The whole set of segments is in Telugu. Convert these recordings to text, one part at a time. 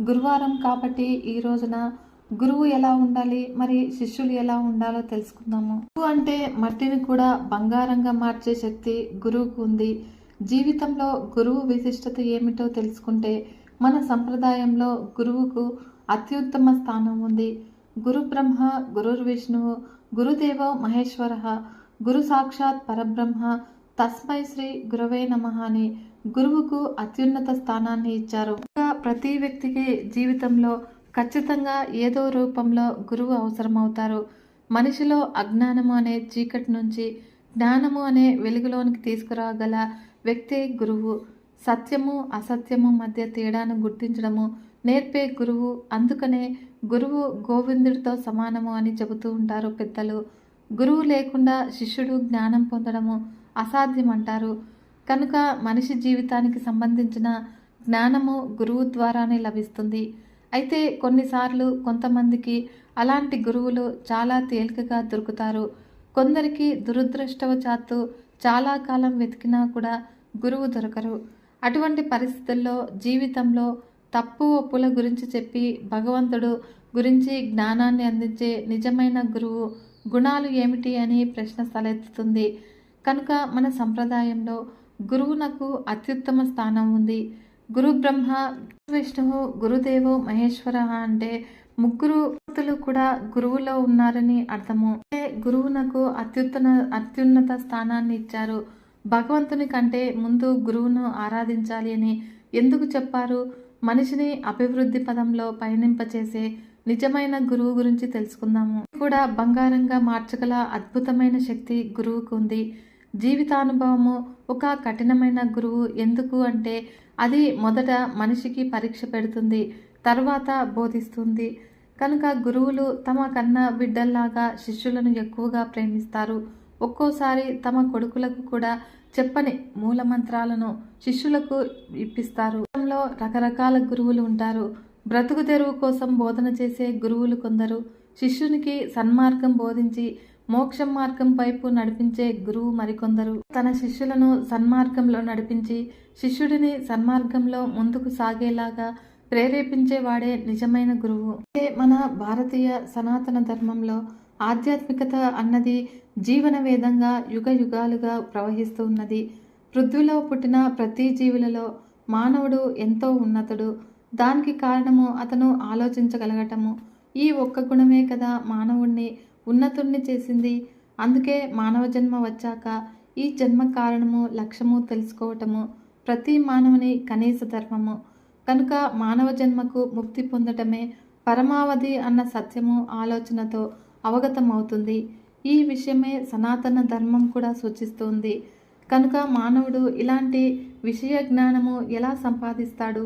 గురువారం కాబట్టి ఈ రోజున గురువు ఎలా ఉండాలి మరి శిష్యులు ఎలా ఉండాలో తెలుసుకుందాము. గురువు అంటే మట్టిని కూడా బంగారంగా మార్చే శక్తి గురువుకు ఉంది. జీవితంలో గురువు విశిష్టత ఏమిటో తెలుసుకుంటే మన సంప్రదాయంలో గురువుకు అత్యుత్తమ స్థానం ఉంది. గురు బ్రహ్మ గురుర్ విష్ణువు గురుదేవో మహేశ్వర గురు సాక్షాత్ పరబ్రహ్మ తస్మై శ్రీ గురవే నమ అని గురువుకు అత్యున్నత స్థానాన్ని ఇచ్చారు. ఇంకా ప్రతి వ్యక్తికి జీవితంలో ఖచ్చితంగా ఏదో రూపంలో గురువు అవసరమవుతారు. మనిషిలో అజ్ఞానము అనే చీకటి నుంచి జ్ఞానము అనే వెలుగులోనికి తీసుకురాగల వ్యక్తే గురువు. సత్యము అసత్యము మధ్య తేడాను గుర్తించడము నేర్పే గురువు. అందుకనే గురువు గోవిందుడితో సమానము అని చెబుతూ ఉంటారు పెద్దలు. గురువు లేకుండా శిష్యుడు జ్ఞానం పొందడము అసాధ్యం అంటారు కనుక మనిషి జీవితానికి సంబంధించిన జ్ఞానము గురువు ద్వారానే లభిస్తుంది. అయితే కొన్నిసార్లు కొంతమందికి అలాంటి గురువులు చాలా తేలికగా దొరుకుతారు. కొందరికి దురదృష్టవచాత్తు చాలా కాలం వెతికినా కూడా గురువు దొరకరు. అటువంటి పరిస్థితుల్లో జీవితంలో తప్పు ఒప్పుల గురించి చెప్పి భగవంతుడు గురించి జ్ఞానాన్ని అందించే నిజమైన గురువు గుణాలు ఏమిటి అని ప్రశ్న తలెత్తుతుంది. కనుక మన సంప్రదాయంలో గురువునకు అత్యుత్తమ స్థానం ఉంది. గురు బ్రహ్మ విష్ణువు గురుదేవు మహేశ్వర అంటే ముగ్గురు భక్తులు కూడా గురువులో ఉన్నారని అర్థము. అంటే గురువునకు అత్యుత్తమ అత్యున్నత స్థానాన్ని ఇచ్చారు. భగవంతుని కంటే ముందు గురువును ఆరాధించాలి అని ఎందుకు చెప్పారు? మనిషిని అభివృద్ధి పదంలో పయనింపచేసే నిజమైన గురువు గురించి తెలుసుకుందాము. కూడా బంగారంగా మార్చగల అద్భుతమైన శక్తి గురువుకు ఉంది. జీవితానుభవము ఒక కఠినమైన గురువు ఎందుకు అంటే అది మొదట మనిషికి పరీక్ష పెడుతుంది తర్వాత బోధిస్తుంది. కనుక గురువులు తమ కన్న బిడ్డల్లాగా శిష్యులను ఎక్కువగా ప్రేమిస్తారు. ఒక్కోసారి తమ కొడుకులకు కూడా చెప్పని మూలమంత్రాలను శిష్యులకు ఇప్పిస్తారు. రకరకాల గురువులు ఉంటారు. బ్రతుకు తెరువు కోసం బోధన చేసే గురువులు కొందరు. శిష్యునికి సన్మార్గం బోధించి మోక్షం మార్గం వైపు నడిపించే గురువు మరికొందరు. తన శిష్యులను సన్మార్గంలో నడిపించి శిష్యుడిని సన్మార్గంలో ముందుకు సాగేలాగా ప్రేరేపించేవాడే నిజమైన గురువు. అంటే మన భారతీయ సనాతన ధర్మంలో ఆధ్యాత్మికత అన్నది జీవన వేదంగా యుగ యుగాలుగా ప్రవహిస్తూ ఉన్నది. పృథ్వీలో పుట్టిన ప్రతి జీవులలో మానవుడు ఎంతో ఉన్నతుడు. దానికి కారణము అతను ఆలోచించగలగటము. ఈ ఒక్క గుణమే కదా మానవుణ్ణి ఉన్నతుణ్ణి చేసింది. అందుకే మానవ జన్మ వచ్చాక ఈ జన్మ కారణము లక్ష్యము తెలుసుకోవటము ప్రతి మానవుని కనీస ధర్మము. కనుక మానవ జన్మకు ముక్తి పొందటమే పరమావధి అన్న సత్యము ఆలోచనతో అవగతమవుతుంది. ఈ విషయమే సనాతన ధర్మం కూడా సూచిస్తుంది. కనుక మానవుడు ఇలాంటి విషయ జ్ఞానము ఎలా సంపాదిస్తాడు?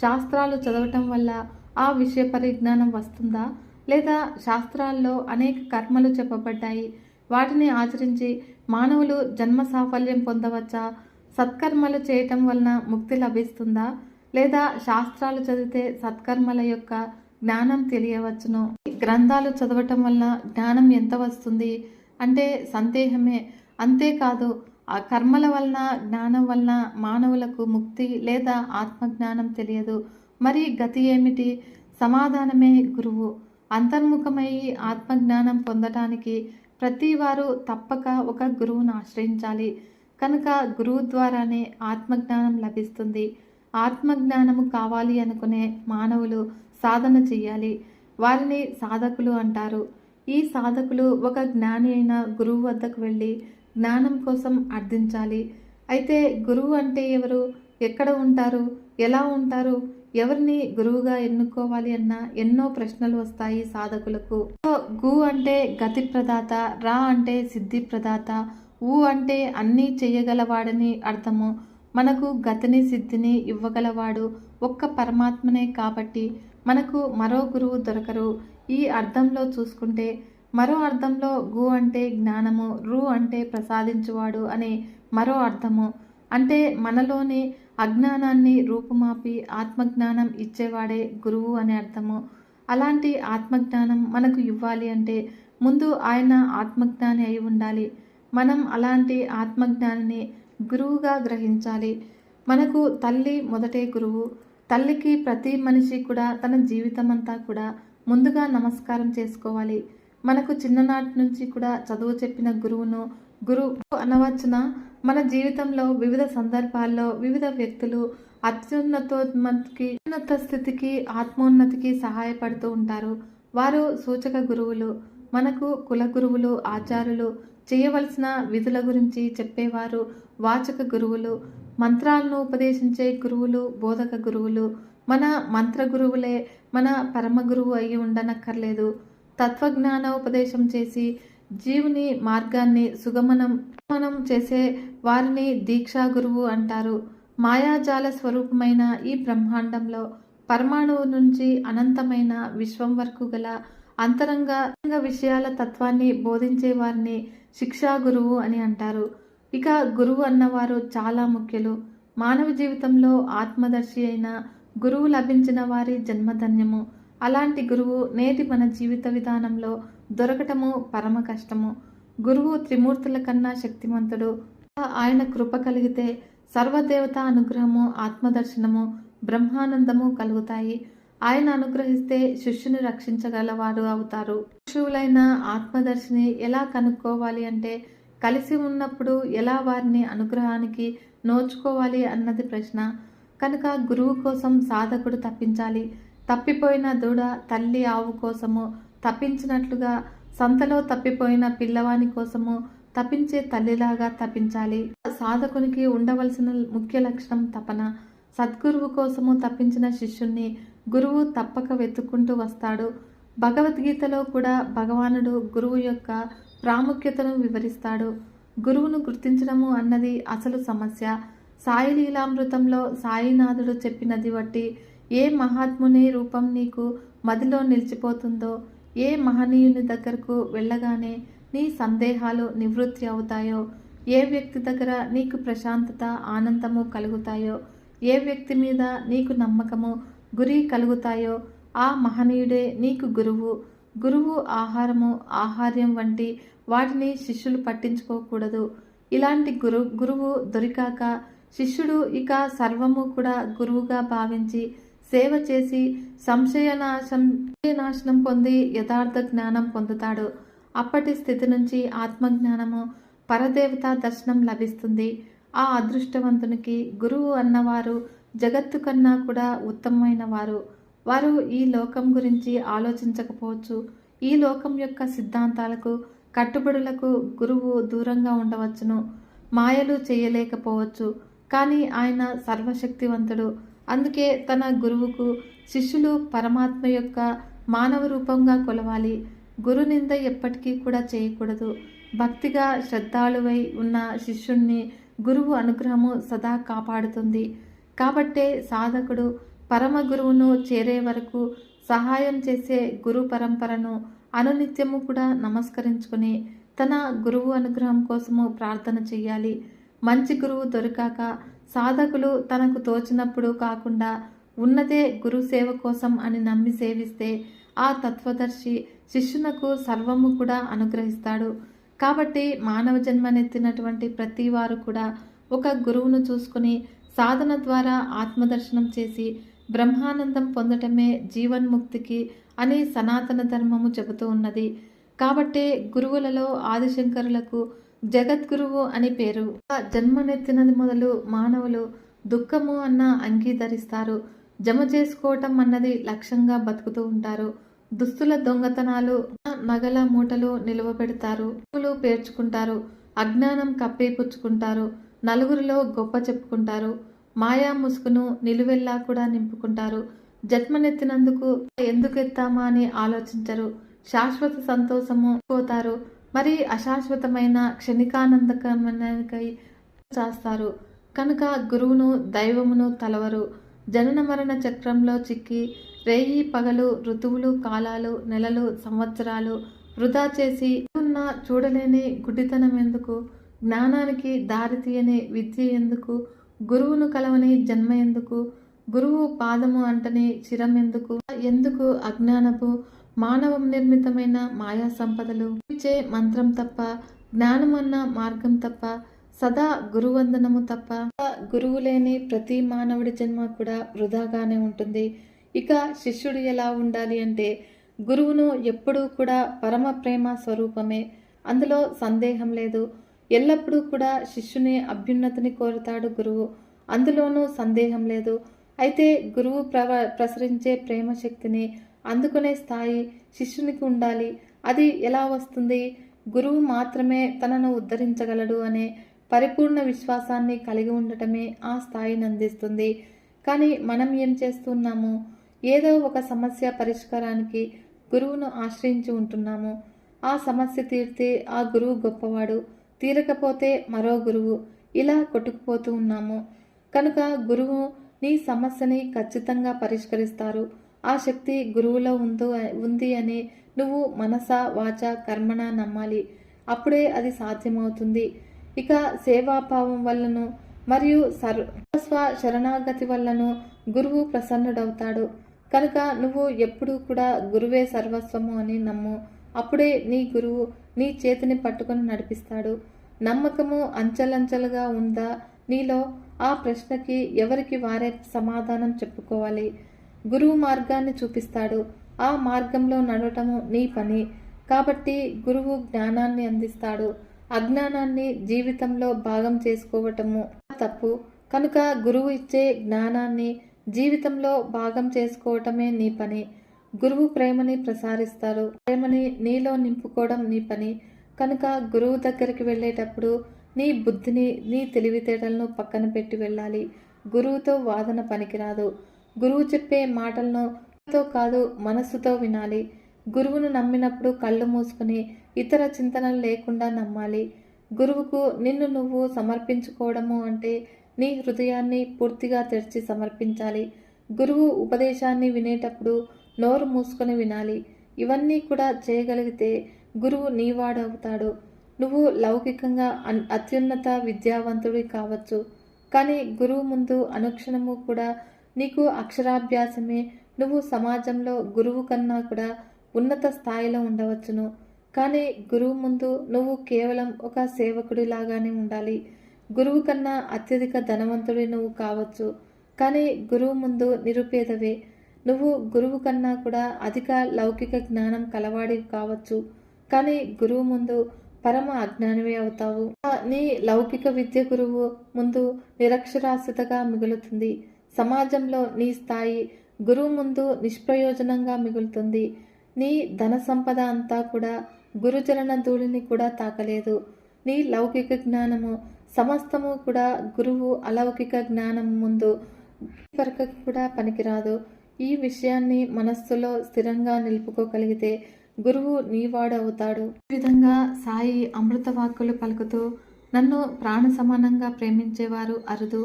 శాస్త్రాలు చదవటం వల్ల ఆ విషయ పరిజ్ఞానం వస్తుందా? లేదా శాస్త్రాల్లో అనేక కర్మలు చెప్పబడ్డాయి. వాటిని ఆచరించి మానవులు జన్మ సాఫల్యం పొందవచ్చా? సత్కర్మలు చేయటం వలన ముక్తి లభిస్తుందా? లేదా శాస్త్రాలు చదివితే సత్కర్మల యొక్క జ్ఞానం తెలియవచ్చును? గ్రంథాలు చదవటం వల్ల జ్ఞానం ఎంత వస్తుంది? అంటే సందేహమే. అంతేకాదు ఆ కర్మల వలన జ్ఞానం వలన మానవులకు ముక్తి లేదా ఆత్మజ్ఞానం తెలియదు. మరి గతి ఏమిటి? సమాధానమే గురువు. అంతర్ముఖమై ఆత్మజ్ఞానం పొందటానికి ప్రతి వారు తప్పక ఒక గురువును ఆశ్రయించాలి. కనుక గురువు ద్వారానే ఆత్మజ్ఞానం లభిస్తుంది. ఆత్మజ్ఞానము కావాలి అనుకునే మానవులు సాధన చెయ్యాలి. వారిని సాధకులు అంటారు. ఈ సాధకులు ఒక జ్ఞాని అయిన గురువు వద్దకు వెళ్ళి జ్ఞానం కోసం అర్థించాలి. అయితే గురువు అంటే ఎవరు? ఎక్కడ ఉంటారు? ఎలా ఉంటారు? ఎవరిని గురువుగా ఎన్నుకోవాలి అన్న ఎన్నో ప్రశ్నలు వస్తాయి సాధకులకు. గు అంటే గతి ప్రదాత రా అంటే సిద్ధి ప్రదాత ఊ అంటే అన్నీ చేయగలవాడని అర్థము. మనకు గతిని సిద్ధిని ఇవ్వగలవాడు ఒక్క పరమాత్మనే కాబట్టి మనకు మరో గురువు దొరకరు. ఈ అర్థంలో చూసుకుంటే మరో అర్థంలో గు అంటే జ్ఞానము రు అంటే ప్రసాదించువాడు అనే మరో అర్థము. అంటే మనలోని అజ్ఞానాన్ని రూపుమాపి ఆత్మజ్ఞానం ఇచ్చేవాడే గురువు అనే అర్థము. అలాంటి ఆత్మజ్ఞానం మనకు ఇవ్వాలి అంటే ముందు ఆయన ఆత్మజ్ఞాని అయి ఉండాలి. మనం అలాంటి ఆత్మజ్ఞానిని గురువుగా గ్రహించాలి. మనకు తల్లి మొదటే గురువు. తల్లికి ప్రతి మనిషి కూడా తన జీవితం అంతా కూడా ముందుగా నమస్కారం చేసుకోవాలి. మనకు చిన్ననాటి నుంచి కూడా చదువు చెప్పిన గురువును గురువు అనవచ్చున? మన జీవితంలో వివిధ సందర్భాల్లో వివిధ వ్యక్తులు అత్యున్నతోన్నతికి ఉన్నత స్థితికి ఆత్మోన్నతికి సహాయపడుతూ ఉంటారు. వారు సూచక గురువులు మనకు కుల గురువులు ఆచారులు చేయవలసిన విధుల గురించి చెప్పేవారు వాచక గురువులు మంత్రాలను ఉపదేశించే గురువులు బోధక గురువులు మన మంత్ర గురువులే మన పరమ గురువు అయి ఉండనక్కర్లేదు. తత్వజ్ఞాన ఉపదేశం చేసి జీవుని మార్గాన్ని సుగమనం సుగమనం చేసే వారిని దీక్షా గురువు అంటారు. మాయాజాల స్వరూపమైన ఈ బ్రహ్మాండంలో పరమాణువు నుంచి అనంతమైన విశ్వం వరకు గల అంతరంగ విషయాల తత్వాన్ని బోధించే వారిని శిక్షా గురువు అని అంటారు. ఇక గురువు అన్నవారు చాలా ముఖ్యులు. మానవ జీవితంలో ఆత్మదర్శి అయిన గురువు లభించిన వారి జన్మధన్యము. అలాంటి గురువు నేటి మన జీవిత విధానంలో దొరకటము పరమ కష్టము. గురువు త్రిమూర్తుల కన్నా శక్తిమంతుడు. ఆయన కృప కలిగితే సర్వదేవత అనుగ్రహము ఆత్మదర్శనము బ్రహ్మానందము కలుగుతాయి. ఆయన అనుగ్రహిస్తే శిష్యుని రక్షించగలవారు అవుతారు. శిశువులైన ఆత్మదర్శిని ఎలా కనుక్కోవాలి అంటే కలిసి ఉన్నప్పుడు ఎలా వారిని అనుగ్రహానికి నోచుకోవాలి అన్నది ప్రశ్న. కనుక గురువు కోసం సాధకుడు తప్పించాలి. తప్పిపోయిన దూడ తల్లి ఆవు కోసము తప్పించినట్లుగా సంతలో తప్పిపోయిన పిల్లవాని కోసము తప్పించే తల్లిలాగా తప్పించాలి. సాధకునికి ఉండవలసిన ముఖ్య లక్షణం తపన. సద్గురువు కోసము తప్పించిన శిష్యుణ్ణి గురువు తప్పక వెతుక్కుంటూ వస్తాడు. భగవద్గీతలో కూడా భగవానుడు గురువు యొక్క ప్రాముఖ్యతను వివరిస్తాడు. గురువును గుర్తించడము అన్నది అసలు సమస్య. సాయి లీలామృతంలో సాయినాథుడు చెప్పినది బట్టి ఏ మహాత్ముని రూపం నీకు మదిలో నిలిచిపోతుందో ఏ మహనీయుని దగ్గరకు వెళ్ళగానే నీ సందేహాలు నివృత్తి అవుతాయో? ఏ వ్యక్తి దగ్గర నీకు ప్రశాంతత ఆనందము కలుగుతాయో? ఏ వ్యక్తి మీద నీకు నమ్మకము గురి కలుగుతాయో? ఆ మహనీయుడే నీకు గురువు. గురువు ఆహారము ఆహార్యం వంటి వాటిని శిష్యులు పట్టించుకోకూడదు. ఇలాంటి గురు గురువు దొరికాక శిష్యుడు ఇక సర్వము కూడా గురువుగా భావించి సేవ చేసి సంశయనాశం నాశనం పొంది యథార్థ జ్ఞానం పొందుతాడు. అప్పటి స్థితి నుంచి ఆత్మజ్ఞానము పరదేవత దర్శనం లభిస్తుంది. ఆ అదృష్టవంతునికి గురువు అన్నవారు జగత్తు కన్నా కూడా ఉత్తమమైన వారు. వారు ఈ లోకం గురించి ఆలోచించకపోవచ్చు. ఈ లోకం యొక్క సిద్ధాంతాలకు కట్టుబడులకు గురువు దూరంగా ఉండవచ్చును. మాయలు చేయలేకపోవచ్చు. కానీ ఆయన సర్వశక్తివంతుడు. అందుకే తన గురువుకు శిష్యులు పరమాత్మ యొక్క మానవ రూపంగా కొలవాలి. గురు నింద ఎప్పటికీ కూడా చేయకూడదు. భక్తిగా శ్రద్ధాళువై ఉన్న శిష్యుణ్ణి గురువు అనుగ్రహము సదా కాపాడుతుంది. కాబట్టే సాధకుడు పరమ గురువును చేరే వరకు సహాయం చేసే గురు పరంపరను అనునిత్యము కూడా నమస్కరించుకుని తన గురువు అనుగ్రహం కోసము ప్రార్థన చేయాలి మంచి గురువు దొరికాక సాధకులు తనకు తోచినప్పుడు కాకుండా ఉన్నదే గురు సేవ కోసం అని నమ్మి సేవిస్తే ఆ తత్వదర్శి శిష్యునకు సర్వము కూడా అనుగ్రహిస్తాడు. కాబట్టి మానవ జన్మనెత్తినటువంటి ప్రతి వారు కూడా ఒక గురువును చూసుకుని సాధన ద్వారా ఆత్మదర్శనం చేసి బ్రహ్మానందం పొందటమే జీవన్ముక్తికి అని సనాతన ధర్మము చెబుతూ ఉన్నది. కాబట్టే గురువులలో ఆదిశంకరులకు జగద్గురువు అని పేరు. జన్మనెత్తినది మొదలు మానవులు దుఃఖము అన్న అంగీకరిస్తారు. జమ చేసుకోవటం అన్నది లక్ష్యంగా బతుకుతూ ఉంటారు. దుస్తుల దొంగతనాలు నగల మూటలు నిలువ పెడతారు. పేర్చుకుంటారు. అజ్ఞానం కప్పిపుచ్చుకుంటారు నలుగురిలో గొప్ప చెప్పుకుంటారు. మాయా ముసుగును నిలువెల్లా కూడా నింపుకుంటారు. జన్మనెత్తినందుకు ఎందుకు ఎత్తామా అని ఆలోచించరు. శాశ్వత సంతోషము పోతారు. మరి అశాశ్వతమైన క్షణికానందకమైనకై చేస్తారు. కనుక గురువును దైవమును తలవరు. జనన మరణ చక్రంలో చిక్కి రేయి పగలు ఋతువులు కాలాలు నెలలు సంవత్సరాలు వృధా చేసి ఉన్న చూడలేని గుడ్డితనం ఎందుకు జ్ఞానానికి దారితీయని విద్య ఎందుకు? గురువును కలవని జన్మ ఎందుకు? గురువు పాదము అంటని చిరం ఎందుకు ఎందుకు అజ్ఞానపు మానవం నిర్మితమైన మాయా సంపదలు. ఇచ్చే మంత్రం తప్ప జ్ఞానం అన్న మార్గం తప్ప సదా గురువందనము తప్ప గురువు లేని ప్రతి మానవుడి జన్మ కూడా వృధాగానే ఉంటుంది. ఇక శిష్యుడు ఎలా ఉండాలి అంటే గురువును ఎప్పుడూ కూడా పరమ ప్రేమ స్వరూపమే. అందులో సందేహం లేదు. ఎల్లప్పుడూ కూడా శిష్యుని అభ్యున్నతిని కోరుతాడు గురువు. అందులోనూ సందేహం లేదు. అయితే గురువు ప్రవ ప్రసరించే ప్రేమ శక్తిని అందుకునే స్థాయి శిష్యునికి ఉండాలి. అది ఎలా వస్తుంది? గురువు మాత్రమే తనను ఉద్ధరించగలడు అనే పరిపూర్ణ విశ్వాసాన్ని కలిగి ఉండటమే ఆ స్థాయిని అందిస్తుంది. కానీ మనం ఏం చేస్తున్నాము? ఏదో ఒక సమస్య పరిష్కారానికి గురువును ఆశ్రయించి ఉంటున్నాము. ఆ సమస్య తీరితే ఆ గురువు గొప్పవాడు తీరకపోతే మరో గురువు. ఇలా కొట్టుకుపోతూ ఉన్నాము. కనుక గురువు నీ సమస్యని ఖచ్చితంగా పరిష్కరిస్తారు. ఆ శక్తి గురువులో ఉందో ఉంది అని నువ్వు మనస వాచ కర్మణ నమ్మాలి. అప్పుడే అది సాధ్యమవుతుంది. ఇక సేవాభావం వల్లను మరియు సర్వస్వ శరణాగతి వల్లను గురువు ప్రసన్నుడవుతాడు. కనుక నువ్వు ఎప్పుడూ కూడా గురువే సర్వస్వము అని నమ్ము. అప్పుడే నీ గురువు నీ చేతిని పట్టుకొని నడిపిస్తాడు. నమ్మకము అంచెలంచెలుగా ఉందా? నీలో ఆ ప్రశ్నకి ఎవరికి వారే సమాధానం చెప్పుకోవాలి? గురువు మార్గాన్ని చూపిస్తాడు. ఆ మార్గంలో నడవటము నీ పని. కాబట్టి గురువు జ్ఞానాన్ని అందిస్తాడు. అజ్ఞానాన్ని జీవితంలో భాగం చేసుకోవటము తప్పు. కనుక గురువు ఇచ్చే జ్ఞానాన్ని జీవితంలో భాగం చేసుకోవటమే నీ పని. గురువు ప్రేమని ప్రసారిస్తారు. ప్రేమని నీలో నింపుకోవడం నీ పని. కనుక గురువు దగ్గరికి వెళ్ళేటప్పుడు నీ బుద్ధిని నీ తెలివితేటలను పక్కన పెట్టి వెళ్ళాలి. గురువుతో వాదన పనికిరాదు. గురువు చెప్పే మాటలను తో కాదు మనస్సుతో వినాలి. గురువును నమ్మినప్పుడు కళ్ళు మూసుకుని ఇతర చింతనలు లేకుండా నమ్మాలి. గురువుకు నిన్ను నువ్వు సమర్పించుకోవడము అంటే నీ హృదయాన్ని పూర్తిగా తెరిచి సమర్పించాలి. గురువు ఉపదేశాన్ని వినేటప్పుడు నోరు మూసుకొని వినాలి. ఇవన్నీ కూడా చేయగలిగితే గురువు నీవాడవుతాడు. నువ్వు లౌకికంగా అన్- అత్యున్నత విద్యావంతుడి కావచ్చు. కానీ గురువు ముందు అనుక్షణము కూడా నీకు అక్షరాభ్యాసమే. నువ్వు సమాజంలో గురువు కన్నా కూడా ఉన్నత స్థాయిలో ఉండవచ్చును. కానీ గురువు ముందు నువ్వు కేవలం ఒక సేవకుడిలాగానే ఉండాలి. గురువు కన్నా అత్యధిక ధనవంతుడి నువ్వు కావచ్చు. కానీ గురువు ముందు నిరుపేదవే. నువ్వు గురువు కన్నా కూడా అధిక లౌకిక జ్ఞానం కలవాడి కావచ్చు. కానీ గురువు ముందు పరమ అజ్ఞానమే అవుతావు. నీ లౌకిక విద్య గురువు ముందు నిరక్షరాస్యతగా మిగులుతుంది. సమాజంలో నీ స్థాయి గురువు ముందు నిష్ప్రయోజనంగా మిగులుతుంది. నీ ధన సంపద అంతా కూడా గురుచరణ ధూళిని కూడా తాకలేదు. నీ లౌకిక జ్ఞానము సమస్తము కూడా గురువు అలౌకిక జ్ఞానం ముందు వరకు కూడా పనికిరాదు. ఈ విషయాన్ని మనస్సులో స్థిరంగా నిలుపుకోగలిగితే గురువు నీవాడు అవుతాడు ఈ విధంగా సాయి అమృత వాక్కులు పలుకుతూ నన్ను ప్రాణ సమానంగా ప్రేమించేవారు అరుదు.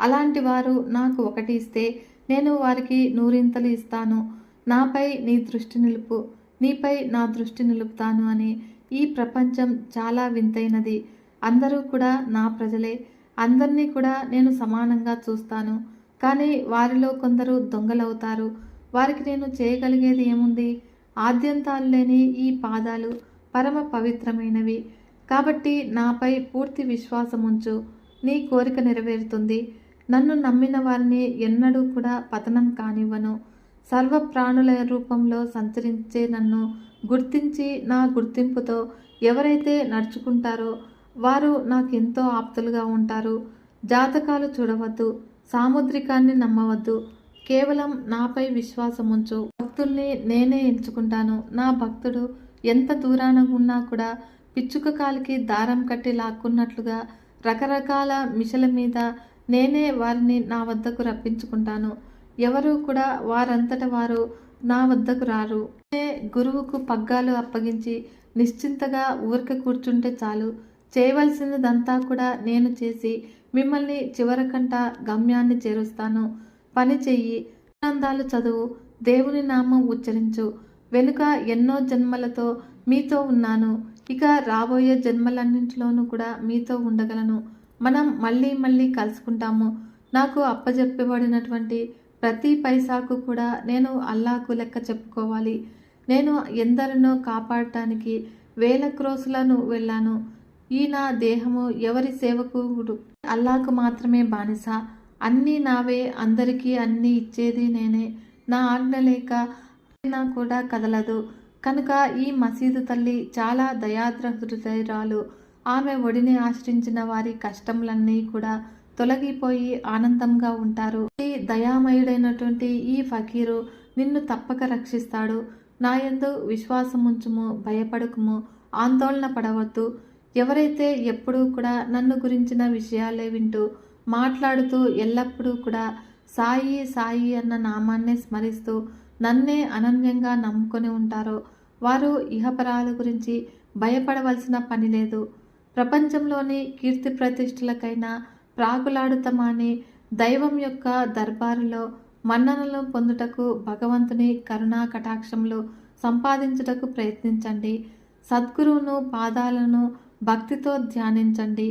అలాంటి వారు నాకు ఒకటి ఇస్తే నేను వారికి నూరింతలు ఇస్తాను. నాపై నీ దృష్టి నిలుపు నీపై నా దృష్టి నిలుపుతాను అని ఈ ప్రపంచం చాలా వింతైనది. అందరూ కూడా నా ప్రజలే. అందరినీ కూడా నేను సమానంగా చూస్తాను. కానీ వారిలో కొందరు దొంగలవుతారు. వారికి నేను చేయగలిగేది ఏముంది? ఆద్యంతాలు లేని ఈ పాదాలు పరమ పవిత్రమైనవి. కాబట్టి నాపై పూర్తి విశ్వాసం ఉంచు నీ కోరిక నెరవేరుతుంది. నన్ను నమ్మిన వారిని ఎన్నడూ కూడా పతనం కానివ్వను. సర్వ ప్రాణుల రూపంలో సంచరించే నన్ను గుర్తించి నా గుర్తింపుతో ఎవరైతే నడుచుకుంటారో వారు నాకెంతో ఆప్తులుగా ఉంటారు. జాతకాలు చూడవద్దు సాముద్రికాన్ని నమ్మవద్దు. కేవలం నాపై విశ్వాసం ఉంచు భక్తుల్ని నేనే ఎంచుకుంటాను. నా భక్తుడు ఎంత దూరాన ఉన్నా కూడా పిచ్చుక కాలికి దారం కట్టి లాక్కున్నట్లుగా రకరకాల మిషల మీద నేనే వారిని నా వద్దకు రప్పించుకుంటాను. ఎవరు కూడా వారంతట వారు నా వద్దకు రారు. నే గురువుకు పగ్గాలు అప్పగించి నిశ్చింతగా ఊరిక కూర్చుంటే చాలు. చేయవలసినదంతా కూడా నేను చేసి మిమ్మల్ని చివరకంట గమ్యాన్ని చేరుస్తాను. పని చెయ్యి. ఆనందాలు చదువు. దేవుని నామం ఉచ్చరించు. వెనుక ఎన్నో జన్మలతో మీతో ఉన్నాను. ఇక రాబోయే జన్మలన్నింటిలోనూ కూడా మీతో ఉండగలను. మనం మళ్ళీ మళ్ళీ కలుసుకుంటాము. నాకు అప్పజెప్పబడినటువంటి ప్రతి పైసాకు కూడా నేను అల్లాకు లెక్క చెప్పుకోవాలి. నేను ఎందరినో కాపాడటానికి వేల క్రోసులను వెళ్ళాను. ఈ నా దేహము ఎవరి సేవకుడు? అల్లాకు మాత్రమే బానిస. అన్నీ నావే అందరికీ అన్నీ ఇచ్చేది నేనే. నా ఆజ్ఞ లేక నా కూడా కదలదు. కనుక ఈ మసీదు తల్లి చాలా దయాద్ర హృదయరాలు ఆమె ఒడిని ఆశ్రయించిన వారి కష్టములన్నీ కూడా తొలగిపోయి ఆనందంగా ఉంటారు. దయామయుడైనటువంటి ఈ ఫకీరు నిన్ను తప్పక రక్షిస్తాడు. నాయందు విశ్వాసముంచుము భయపడకుము ఆందోళన పడవద్దు. ఎవరైతే ఎప్పుడూ కూడా నన్ను గురించిన విషయాలే వింటూ మాట్లాడుతూ ఎల్లప్పుడూ కూడా సాయి సాయి అన్న నామాన్నే స్మరిస్తూ నన్నే అనన్యంగా నమ్ముకొని ఉంటారో వారు ఇహపరాల గురించి భయపడవలసిన పని లేదు. ప్రపంచంలోని కీర్తి ప్రతిష్టలకైనా ప్రాకులాడుతమాని దైవం యొక్క దర్బారులో మన్ననలు పొందుటకు భగవంతుని కరుణా కటాక్షములు సంపాదించుటకు ప్రయత్నించండి. సద్గురువును పాదాలను భక్తితో ధ్యానించండి.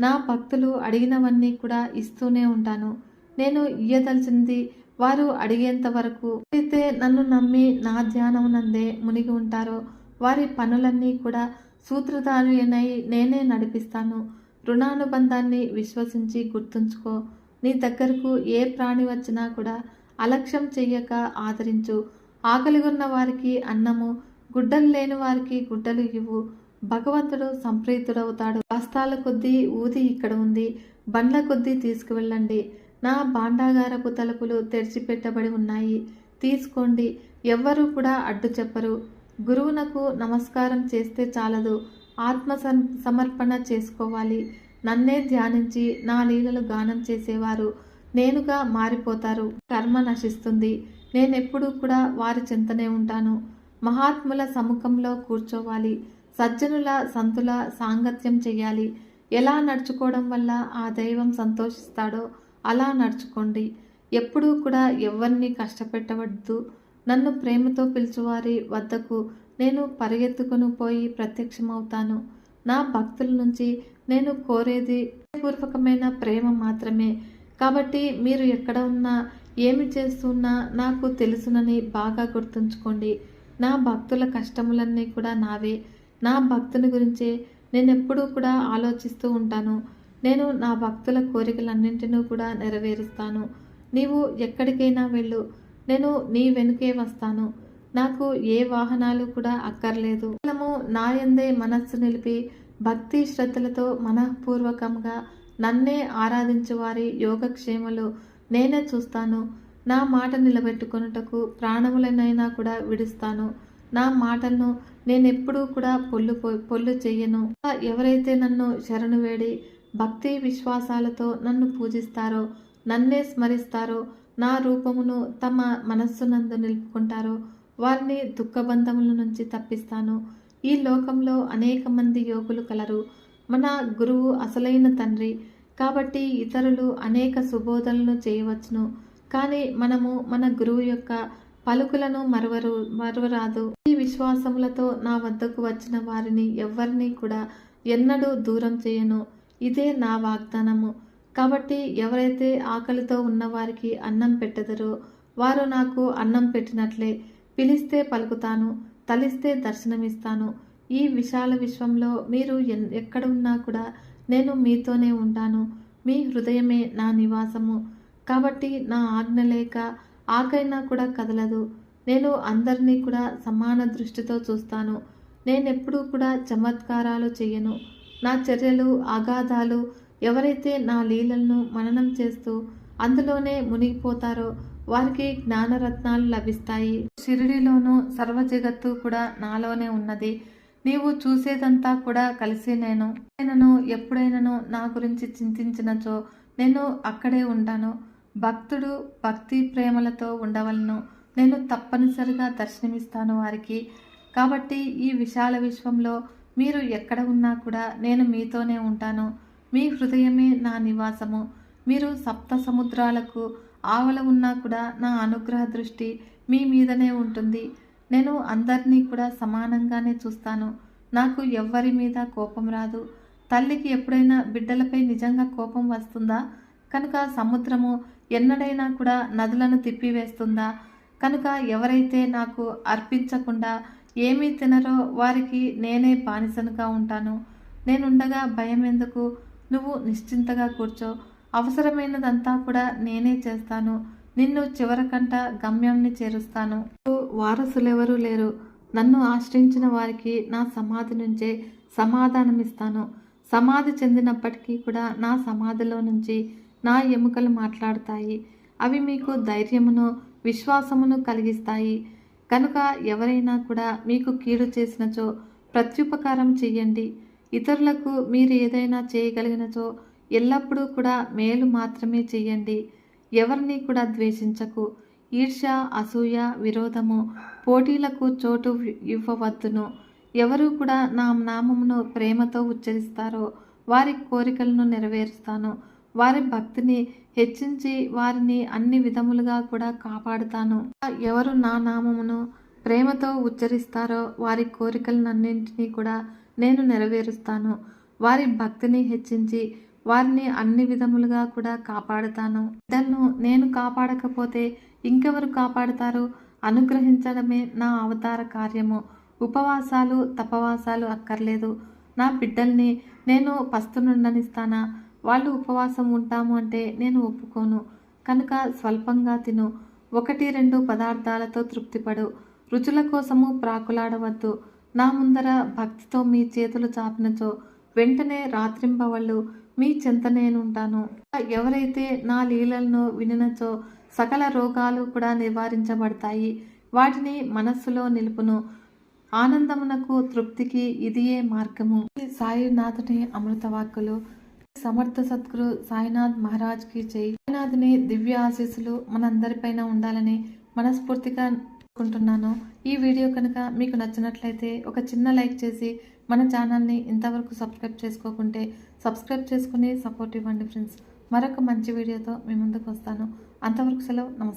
నా భక్తులు అడిగినవన్నీ కూడా ఇస్తూనే ఉంటాను. నేను ఇయ్యదలిచింది వారు అడిగేంత వరకు. అయితే నన్ను నమ్మి నా ధ్యానం నందే మునిగి ఉంటారో వారి పనులన్నీ కూడా సూత్రధారునై నేనే నడిపిస్తాను. రుణానుబంధాన్ని విశ్వసించి గుర్తుంచుకో. నీ దగ్గరకు ఏ ప్రాణి వచ్చినా కూడా అలక్ష్యం చెయ్యక ఆదరించు. ఆకలిగున్న వారికి అన్నము గుడ్డలు లేని వారికి గుడ్డలు ఇవ్వు. భగవంతుడు సంప్రీతుడవుతాడు. బస్తాల కొద్దీ ఊది ఇక్కడ ఉంది. బండ్ల కొద్దీ తీసుకువెళ్ళండి. నా భాండాగారపు తలుపులు తెరిచిపెట్టబడి ఉన్నాయి. తీసుకోండి. ఎవ్వరూ కూడా అడ్డు చెప్పరు. గురువునకు నమస్కారం చేస్తే చాలదు. ఆత్మ సం- సమర్పణ చేసుకోవాలి. నన్నే ధ్యానించి నా లీలలు గానం చేసేవారు. నేనుగా మారిపోతారు. కర్మ నశిస్తుంది. నేనెప్పుడూ కూడా వారి చింతనే ఉంటాను. మహాత్ముల సముఖంలో కూర్చోవాలి. సజ్జనుల సంతుల సాంగత్యం చేయాలి ఎలా నడుచుకోవడం వల్ల ఆ దైవం సంతోషిస్తాడో అలా నడుచుకోండి. ఎప్పుడూ కూడా ఎవరిని కష్టపెట్టవద్దు. నన్ను ప్రేమతో పిలుచువారి వద్దకు నేను పరిగెత్తుకుని పోయి ప్రత్యక్షమవుతాను. నా భక్తుల నుంచి నేను కోరేది పూర్వకమైన ప్రేమ మాత్రమే. కాబట్టి మీరు ఎక్కడ ఉన్నా ఏమి చేస్తున్నా నాకు తెలుసునని బాగా గుర్తుంచుకోండి. నా భక్తుల కష్టములన్నీ కూడా నావే. నా భక్తుని గురించే నేను ఎప్పుడూ కూడా ఆలోచిస్తూ ఉంటాను. నేను నా భక్తుల కోరికలన్నింటినీ కూడా నెరవేరుస్తాను. నీవు ఎక్కడికైనా వెళ్ళు. నేను నీ వెనుకే వస్తాను. నాకు ఏ వాహనాలు కూడా అక్కర్లేదు. కేవలము నా యందే మనస్సు నిలిపి భక్తి శ్రద్ధలతో మనఃపూర్వకంగా నన్నే ఆరాధించువారి యోగక్షేమలు నేనే చూస్తాను. నా మాట నిలబెట్టుకొనుటకు ప్రాణములనైనా కూడా విడుస్తాను. నా మాటలను నేనెప్పుడూ కూడా పొల్లు పొల్లు చెయ్యను. ఎవరైతే నన్ను శరణు వేడి భక్తి విశ్వాసాలతో నన్ను పూజిస్తారో నన్నే స్మరిస్తారో నా రూపమును తమ మనస్సునందు నిలుపుకుంటారో వారిని దుఃఖబంధముల నుంచి తప్పిస్తాను. ఈ లోకంలో అనేక మంది యోగులు కలరు. మన గురువు అసలైన తండ్రి. కాబట్టి ఇతరులు అనేక సుబోధనలు చేయవచ్చును. కానీ మనము మన గురువు యొక్క పలుకులను మరవరు మరవరాదు. ఈ విశ్వాసములతో నా వద్దకు వచ్చిన వారిని ఎవ్వరినీ కూడా ఎన్నడూ దూరం చేయను. ఇదే నా వాగ్దానము. కాబట్టి ఎవరైతే ఆకలితో ఉన్నవారికి అన్నం పెట్టదరో వారు నాకు అన్నం పెట్టినట్లే పిలిస్తే పలుకుతాను తలిస్తే దర్శనమిస్తాను. ఈ విశాల విశ్వంలో మీరు ఎన్- ఎక్కడ ఉన్నా కూడా నేను మీతోనే ఉంటాను. మీ హృదయమే నా నివాసము. కాబట్టి నా ఆజ్ఞ లేక ఆకైనా కూడా కదలదు. నేను అందరినీ కూడా సమాన దృష్టితో చూస్తాను. నేనెప్పుడూ కూడా చమత్కారాలు చెయ్యను. నా చర్యలు అగాధాలు ఎవరైతే నా లీలలను మననం చేస్తూ అందులోనే మునిగిపోతారో వారికి జ్ఞానరత్నాలు లభిస్తాయి. షిరిడిలోనూ సర్వ జగత్తు కూడా నాలోనే ఉన్నది. నీవు చూసేదంతా కూడా కలిసి నేను. నేను ఎప్పుడైనాను నా గురించి చింతించినచో నేను అక్కడే ఉంటాను. భక్తుడు భక్తి ప్రేమలతో ఉండవలను. నేను తప్పనిసరిగా దర్శనమిస్తాను వారికి. కాబట్టి ఈ విశాల విశ్వంలో మీరు ఎక్కడ ఉన్నా కూడా నేను మీతోనే ఉంటాను. మీ హృదయమే నా నివాసము. మీరు సప్త సముద్రాలకు ఆవల ఉన్నా కూడా నా అనుగ్రహ దృష్టి మీ మీదనే ఉంటుంది. నేను అందరినీ కూడా సమానంగానే చూస్తాను. నాకు ఎవ్వరి మీద కోపం రాదు. తల్లికి ఎప్పుడైనా బిడ్డలపై నిజంగా కోపం వస్తుందా? కనుక సముద్రము ఎన్నడైనా కూడా నదులను తిప్పివేస్తుందా? కనుక ఎవరైతే నాకు అర్పించకుండా ఏమీ తినరో వారికి నేనే బానిసనుగా ఉంటాను. నేనుండగా భయం ఎందుకు నువ్వు నిశ్చింతగా కూర్చో. అవసరమైనదంతా కూడా నేనే చేస్తాను. నిన్ను చివరకంట గమ్యంని చేరుస్తాను. వారసులెవరూ లేరు. నన్ను ఆశ్రయించిన వారికి నా సమాధి నుంచే సమాధానమిస్తాను. సమాధి చెందినప్పటికీ కూడా నా సమాధిలో నుంచి నా ఎముకలు మాట్లాడతాయి. అవి మీకు ధైర్యమును విశ్వాసమును కలిగిస్తాయి. కనుక ఎవరైనా కూడా మీకు కీడు చేసినచో ప్రత్యుపకారం చెయ్యండి. ఇతరులకు మీరు ఏదైనా చేయగలిగినచో ఎల్లప్పుడూ కూడా మేలు మాత్రమే చెయ్యండి. ఎవరిని కూడా ద్వేషించకు. ఈర్ష్య అసూయ విరోధము పోటీలకు చోటు ఇవ్వవద్దును. ఎవరు కూడా నా నామమును ప్రేమతో ఉచ్చరిస్తారో వారి కోరికలను నెరవేరుస్తాను. వారి భక్తిని హెచ్చించి వారిని అన్ని విధములుగా కూడా కాపాడుతాను. ఎవరు నా నామమును ప్రేమతో ఉచ్చరిస్తారో వారి కోరికలనన్నింటినీ కూడా నేను నెరవేరుస్తాను. వారి భక్తిని హెచ్చించి వారిని అన్ని విధములుగా కూడా కాపాడుతాను. బిడ్డలను నేను కాపాడకపోతే ఇంకెవరు కాపాడుతారు? అనుగ్రహించడమే నా అవతార కార్యము. ఉపవాసాలు తపవాసాలు అక్కర్లేదు. నా బిడ్డల్ని నేను పస్తునుండనిస్తానా? వాళ్ళు ఉపవాసం ఉంటాము అంటే నేను ఒప్పుకోను. కనుక స్వల్పంగా తిను. ఒకటి రెండు పదార్థాలతో తృప్తిపడు. రుచుల కోసము ప్రాకులాడవద్దు. నా ముందర భక్తితో మీ చేతులు చాపినచో వెంటనే రాత్రింబవళ్ళు మీ చింత నేనుంటాను. ఎవరైతే నా లీలలను వినినచో సకల రోగాలు కూడా నివారించబడతాయి. వాటిని మనస్సులో నిలుపును. ఆనందమునకు తృప్తికి ఇదియే మార్గము. సాయినాథుని అమృత వాక్కులు సమర్థ సద్గురు సాయినాథ్ మహారాజ్కి జై సాయినాథుని దివ్య ఆశీస్సులు మనందరిపైన ఉండాలని మనస్ఫూర్తిగా అనుకుంటున్నాను ఈ వీడియో కనుక మీకు నచ్చినట్లయితే ఒక చిన్న లైక్ చేసి మన ఛానల్ని ఇంతవరకు సబ్స్క్రైబ్ చేసుకోకుంటే సబ్స్క్రైబ్ చేసుకుని సపోర్ట్ ఇవ్వండి ఫ్రెండ్స్. మరొక మంచి వీడియోతో మీ ముందుకు వస్తాను. అంతవరకు సెలవు. నమస్కారం.